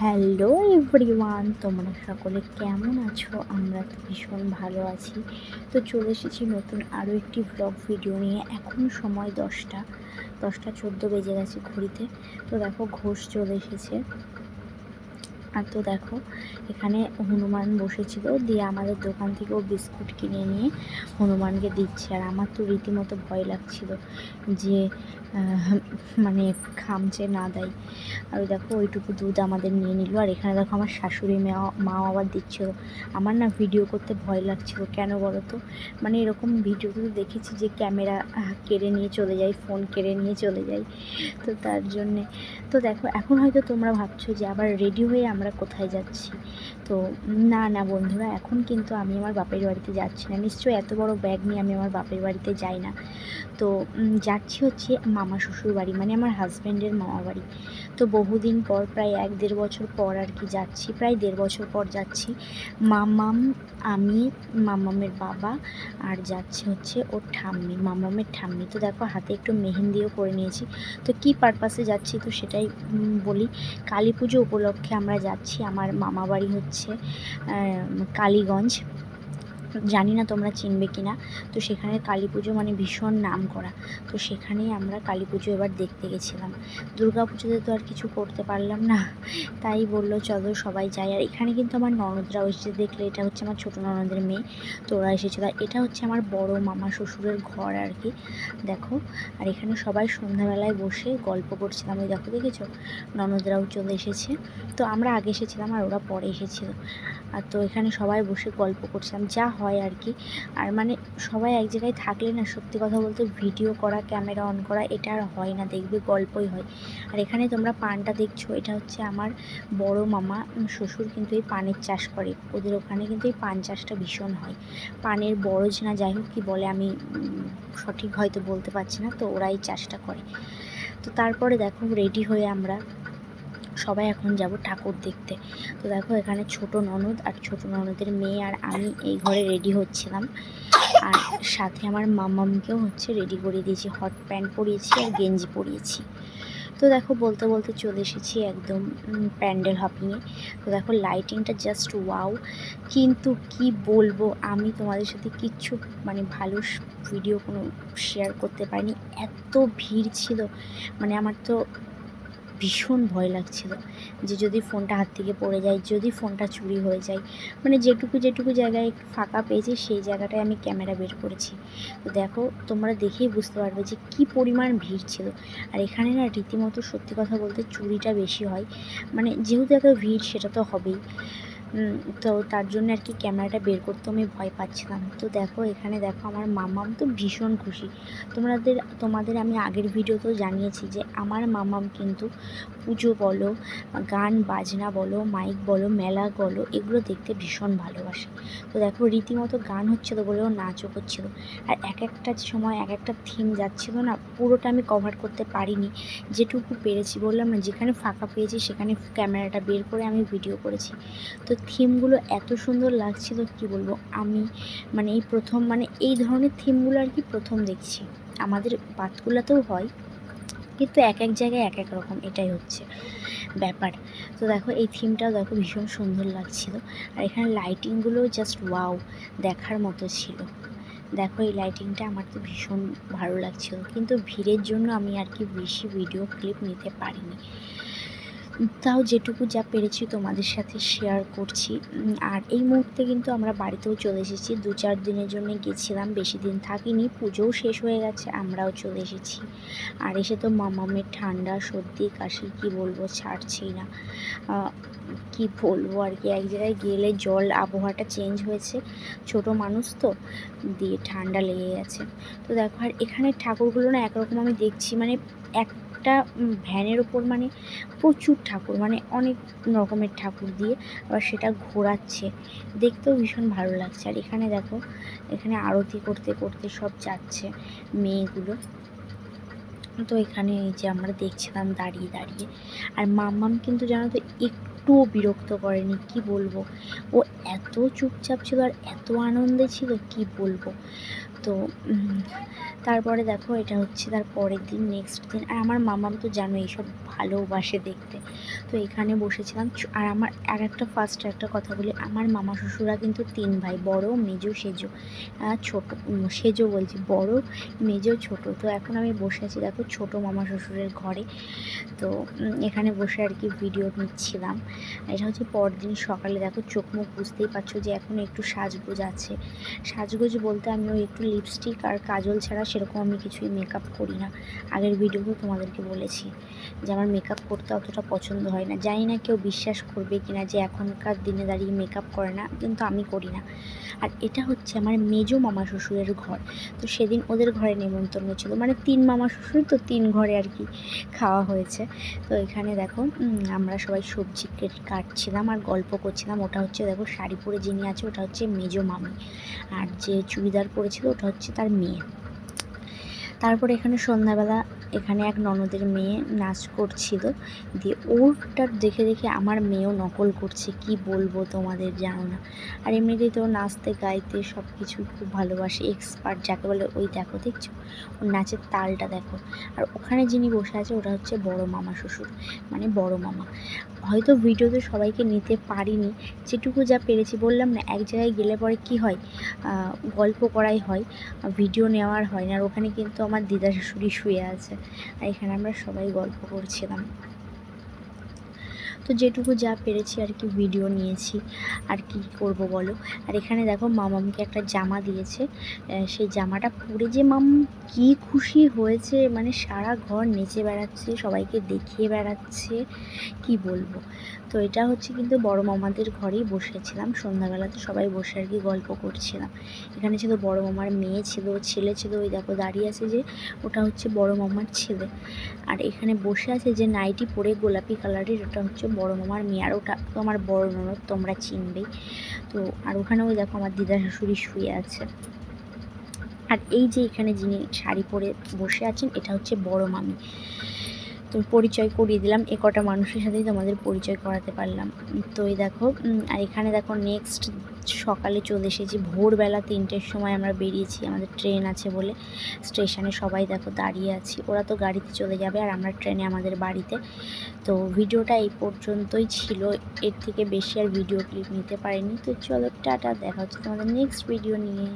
Hello everyone, তোমরা সকলে কেমন আছো? আমরা তো ভীষণ ভালো আছি। তো চলে এসেছি নতুন আরও একটি ব্লগ ভিডিও নিয়ে। এখন সময় দশটা দশটা চোদ্দ বেজে গেছে ঘড়িতে। তো দেখো ঘোষ চলে এসেছে। আর তো দেখো, এখানে হনুমান বসেছিল, দিয়ে আমাদের দোকান থেকেও বিস্কুট কিনে নিয়ে হনুমানকে দিচ্ছে। আর আমার তো রীতিমতো ভয় লাগছিল যে মানে খামচে না দেয়। আর দেখো, ওইটুকু দুধ আমাদের নিয়ে নিল। আর এখানে দেখো, আমার শাশুড়ি মা মাও আবার দিচ্ছিল আমার না ভিডিও করতে ভয় লাগছিল। কেন বলো তো? মানে এরকম ভিডিওতে তো দেখেছি যে ক্যামেরা কেড়ে নিয়ে চলে যায়, ফোন কেড়ে নিয়ে চলে যায়। তো তার জন্যে, তো দেখো, এখন হয়তো তোমরা ভাবছ যে আবার রেডি হয়ে আমরা কোথায় যাচ্ছি? তো না না বন্ধুরা, এখন কিন্তু আমি আমার বাপের বাড়িতে যাচ্ছি না। নিশ্চয়ই এত বড় ব্যাগ নিয়ে আমি আমার বাপের বাড়িতে যাই না। তো যাচ্ছি হচ্ছে মামা শ্বশুর বাড়ি মানে আমার হাজব্যান্ডের মামা বাড়ি। তো বহুদিন পর, প্রায় এক দেড় বছর পর আর কি যাচ্ছি, প্রায় দেড় বছর পর যাচ্ছি। মামাম, আমি, মামামের বাবা আর যাচ্ছে হচ্ছে ওর ঠাম্মি, মামামের ঠাম্মি। তো দেখো, হাতে একটু মেহেন্দিও করে নিয়েছি। তো কি পারপাসে যাচ্ছি তো সেটাই বলি। কালী পুজো উপলক্ষে আমরা যাচ্ছি। আমার মামাবাড়ি হচ্ছে কালীগঞ্জ। জানি না তোমরা চিনবে কি না তো সেখানে কালী পুজো মানে ভীষণ নাম করা। তো সেখানেই আমরা কালী পুজো এবার দেখতে গেছিলাম। দুর্গা পুজোতে তো আর কিছু করতে পারলাম না। তাই বলল, চলো সবাই যাই। আর এখানে কিন্তু আমার ননদরাও এসেছে দেখলে এটা হচ্ছে আমার ছোটো ননদের মেয়ে। তো ওরা এসেছিল। আর এটা হচ্ছে আমার বড় মামা শ্বশুরের ঘর আর কি। দেখো। আর এখানে সবাই সন্ধ্যাবেলায় বসে গল্প করছিলাম। ওই দেখো, দেখেছ? ননদরাও চলে এসেছে। তো আমরা আগে এসেছিলাম আর ওরা পরে এসেছিল। আর তো এখানে সবাই বসে গল্প করছিলাম যা হয় আর কি। আর মানে সবাই এক জায়গায় থাকলে না সত্যি কথা বলতে ভিডিও করা ক্যামেরা অন করা, এটা আর হয় না, দেখবে গল্পই হয়। আর এখানে তোমরা পানটা দেখছ, এটা হচ্ছে আমার বড় মামা শ্বশুর কিন্তু এই পানের চাষ করে। ওদের ওখানে কিন্তু এই পান চাষটা ভীষণ হয়। পানের বরজ না যাই হোক কী বলে, আমি সঠিক হয়তো বলতে পারছি না, তো ওরা এই চাষটা করে। তো তারপরে দেখো রেডি হয়ে আমরা সবাই এখন যাব ঠাকুর দেখতে। তো দেখো এখানে ছোট ননদ আর ছোট ননদের মেয়ে আর আমি এই ঘরে রেডি হচ্ছিলাম। আর সাথে আমার মামামকেও হচ্ছে রেডি করিয়ে দিয়েছি। হট প্যান্ট পরিয়েছি আর গেঞ্জি পরিয়েছি। তো দেখো বলতে বলতে চলে এসেছি একদম প্যান্ডেল হপিংয়ে তো দেখো লাইটিংটা জাস্ট ওয়াও কিন্তু কি বলব, আমি তোমাদের সাথে কিচ্ছু মানে ভালো ভিডিও কোনো শেয়ার করতে পারিনি। এত ভিড় ছিল। মানে আমার তো ভীষণ ভয় লাগছিল যে যদি ফোনটা হাত থেকে পড়ে যায়, যদি ফোনটা চুরি হয়ে যায়। মানে যেটুকু যেটুকু জায়গায় একটু ফাঁকা পেয়েছি, সেই জায়গাটায় আমি ক্যামেরা বের করেছি। তো দেখো, তোমরা দেখেই বুঝতে পারবে যে কি পরিমাণ ভিড় ছিল। আর এখানে না রীতিমতো সত্যি কথা বলতে চুরিটা বেশি হয়। মানে যেহেতু এত ভিড়, সেটা তো হবেই। তো তার জন্য আর কি ক্যামেরাটা বের করতে আমি ভয় পাচ্ছিলাম। তো দেখো, এখানে দেখো আমার মামাম তো ভীষণ খুশি। তোমাদের তোমাদের আমি আগের ভিডিওতেও জানিয়েছি যে আমার মামাম কিন্তু পুজো বলো, গান, বাজনা বলো, মাইক বলো, মেলা বলো, এগুলো দেখতে ভীষণ ভালোবাসে। তো দেখো, রীতিমতো গান হচ্ছিল বলেও নাচও করছিল। আর এক একটা সময় এক একটা থিম যাচ্ছিল না, পুরোটা আমি কভার করতে পারিনি। যেটুকু পেরেছি বললাম না, যেখানে ফাঁকা পেয়েছি সেখানে ক্যামেরাটা বের করে আমি ভিডিও করেছি। তো থিমগুলো এত সুন্দর লাগছিল, কি বলব? আমি মানে এই প্রথম মানে এই ধরনের থিমগুলো আর কি প্রথম দেখছি। আমাদের বাতকুলাতেও হয়, কিন্তু এক এক জায়গায় এক এক রকম এটাই হচ্ছে ব্যাপার। তো দেখো, এই থিমটাও দেখো ভীষণ সুন্দর লাগছিল। আর এখানে লাইটিংগুলো জাস্ট ওয়াও দেখার মতো ছিল। দেখো, এই লাইটিংটা আমার তো ভীষণ ভালো লাগছিল, কিন্তু ভিড়ের জন্য আমি আর কি বেশি ভিডিও ক্লিপ নিতে পারিনি। তাও যেটুকু যা পেরেছি তোমাদের সাথে শেয়ার করছি। আর এই মুহূর্তে কিন্তু আমরা বাড়িতেও চলে এসেছি। দু চার দিনের জন্য গেছিলাম, বেশি দিন থাকিনি, পুজোও শেষ হয়ে গেছে, আমরাও চলে এসেছি। আর এসে তো মামামের ঠান্ডা, সর্দি, কাশি, কি বলব, ছাড়ছেই না। কি বলব আর কি, এক জায়গায় গেলে জল, আবহাওয়াটা চেঞ্জ হয়েছে। ছোট মানুষ তো, দিয়ে ঠান্ডা লেগে গেছে। তো দেখো, আর এখানে ঠাকুরগুলো না একরকম আমি দেখছি মানে একটা ভ্যানের ওপর মানে প্রচুর ঠাকুর মানে অনেক রকমের ঠাকুর দিয়ে আবার সেটা ঘোরাচ্ছে। দেখতেও ভীষণ ভালো লাগছে। আর এখানে দেখো, এখানে আরতি করতে করতে সব যাচ্ছে মেয়েগুলো। তো এখানে এই যে আমরা দেখছিলাম দাঁড়িয়ে দাঁড়িয়ে। আর মাম্মাম কিন্তু জানো তো একটুও বিরক্ত করেনি, কি বলব? ও এত চুপচাপ ছিল আর এত আনন্দে ছিল, কি বলব? তো তারপরে দেখো এটা হচ্ছে তার পরের দিন নেক্সট দিন। আর আমার মামাম তো জানো এইসব ভালোবাসে দেখতে। তো এখানে বসেছিলাম। আর আমার আর একটা ফার্স্ট একটা কথা বলি। আমার মামা শ্বশুরা কিন্তু তিন ভাই, বড়, মেজো, সেজো। ছোট সেজো বলছি, বড়, মেজো, ছোট। তো এখন আমি বসে আছি দেখো ছোট মামা শ্বশুরের ঘরে। তো এখানে বসে আর কি ভিডিও নিচ্ছিলাম। এটা হচ্ছে পরদিন সকালে। দেখো চোখ মুখ বুঝতেই পারছ যে এখন একটু সাজগোজ আছে। সাজগোজ বলতে আমি ওই একটু লিপস্টিক আর কাজল ছাড়া সেরকম আমি কিছুই মেকআপ করি না। আগের ভিডিওতে তোমাদেরকে বলেছি যে আমার মেকআপ করতে অতটা পছন্দ হয় না। জানি না কেউ বিশ্বাস করবে কি না যে এখনকার দিনে দাঁড়িয়ে মেকআপ করে না, কিন্তু আমি করি না। আর এটা হচ্ছে আমার মেজো মামা শ্বশুরের ঘর। তো সেদিন ওদের ঘরে নেমন্তন্ন ছিল। মানে তিন মামা শ্বশুর তো তিন ঘরে আর কি খাওয়া হয়েছে। তো এখানে দেখো আমরা সবাই সবজি কেটে, কাটছিলাম আর গল্প করছিলাম। ওটা হচ্ছে দেখো শাড়ি পরে যিনি আছে, ওটা হচ্ছে মেজো মামি। আর যে চুড়িদার পরেছিল ওটা হচ্ছে তার মেয়ে। তারপর এখানে সন্ধ্যাবেলা এখানে এক ননদের মেয়ে নাচ করছিল। দিয়ে ওরটা দেখে দেখে আমার মেয়েও নকল করছে, কি বলব তোমাদের জানো না। আর এমনিতেই তো নাচতে, গাইতে সব কিছু খুব ভালোবাসে এক্সপার্ট যাকে বলে ওই দেখো দেখছ? ওর নাচের তালটা দেখো। আর ওখানে যিনি বসে আছে ওটা হচ্ছে বড় মামা শ্বশুর মানে বড় মামা। হয়তো ভিডিওতে সবাইকে নিতে পারিনি, যেটুকু যা পেরেছি বললাম না, এক জায়গায় গেলে পরে কি হয় গল্প করাই হয়, ভিডিও নেওয়ার হয় না। আর ওখানে কিন্তু আমার দিদা শাশুড়ি শুয়ে আছে। আর এখানে আমরা সবাই গল্প করছিলাম। তো যেটুকু যা পেরেছি আর কি ভিডিও নিয়েছি। আর কি করব বলো? আর এখানে দেখো মামামকে একটা জামা দিয়েছে। সেই জামাটা পরে যে মাম কি খুশি হয়েছে মানে সারা ঘর নেচে বেড়াচ্ছে, সবাইকে দেখিয়ে বেড়াচ্ছে, কি বলব? তো এটা হচ্ছে কিন্তু বড় মামাদের ঘরেই বসেছিলাম। সন্ধ্যাবেলাতে সবাই বসে আর কি গল্প করছিলাম। এখানে ছিল বড় মামার মেয়ে ছিল, ছেলে ছিল, ওই দেখো দাঁড়িয়ে আছে যে, ওটা হচ্ছে বড় মামার ছেলে। আর এখানে বসে আছে যে, নাইটি পরে গোলাপি কালারের ওটা হচ্ছে বড় মামার মেয়ে, আর ওটা তো আমার বড় ননদ, তোমরা চিনবেই তো, আর ওখানেও দেখো আমার দিদা শাশুড়ি শুয়ে আছে। আর এই যে এখানে যিনি শাড়ি পরে বসে আছেন, এটা হচ্ছে বড় মামি। তো পরিচয় করিয়ে দিলাম। এ কটা মানুষের সাথেই তোমাদের পরিচয় করাতে পারলাম। তো এই দেখো আর এখানে দেখো নেক্সট সকালে চলে এসেছি। ভোরবেলা তিনটের সময় আমরা বেরিয়েছি। আমাদের ট্রেন আছে বলে স্টেশনে সবাই দেখো দাঁড়িয়ে আছি। ওরা তো গাড়িতে চলে যাবে আর আমরা ট্রেনে আমাদের বাড়িতে। তো ভিডিওটা এই পর্যন্তই ছিল। এর থেকে বেশি আর ভিডিও ক্লিপ নিতে পারিনি। তো চলো টাটা, দেখা হচ্ছে তোমাদের নেক্সট ভিডিও নিয়ে।